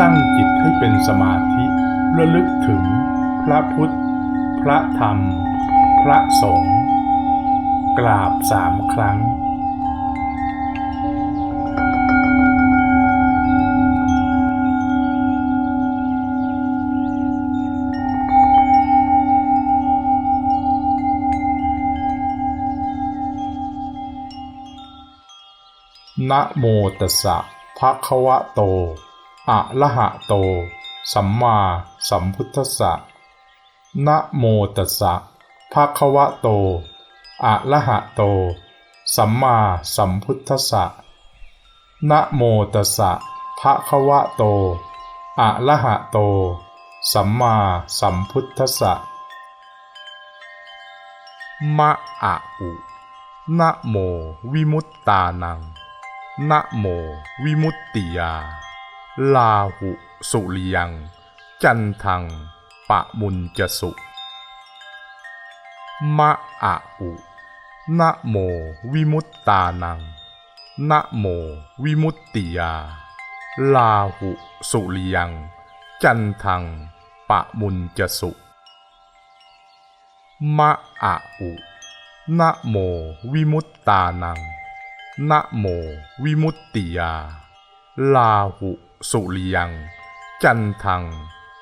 ตั้งจิตให้เป็นสมาธิระลึกถึงพระพุทธ พระธรรม พระสงฆ์กราบสามครั้งนะโมตัสสะ ภะควะโต อะระหะโต สัมมาสัมพุทธัสสะ นะโมตัสสะภะคะวะโต อะระหะโต สัมมาสัมพุทธัสสะ นะโมตัสสะภะคะวะโต อะระหะโต สัมมาสัมพุทธัสสะ มะอะอุนะโมวิมุตตานัง นะโมวิมุตติยา ลาหุสุริยัง จันทัง ปะมุญจสุ มะอะอุนะโมวิมุตตานังนะโมวิมุตติยา ลาหุสุริยัง จันทัง ปะมุญจสุ มะอะอุนะโมวิมุตตานัง นะโมวิมุตติยา ลาหุสุริยัง จันทัง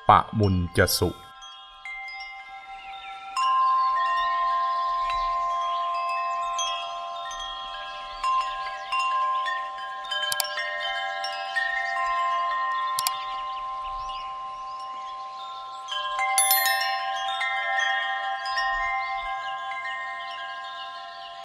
ปะมุญจสุ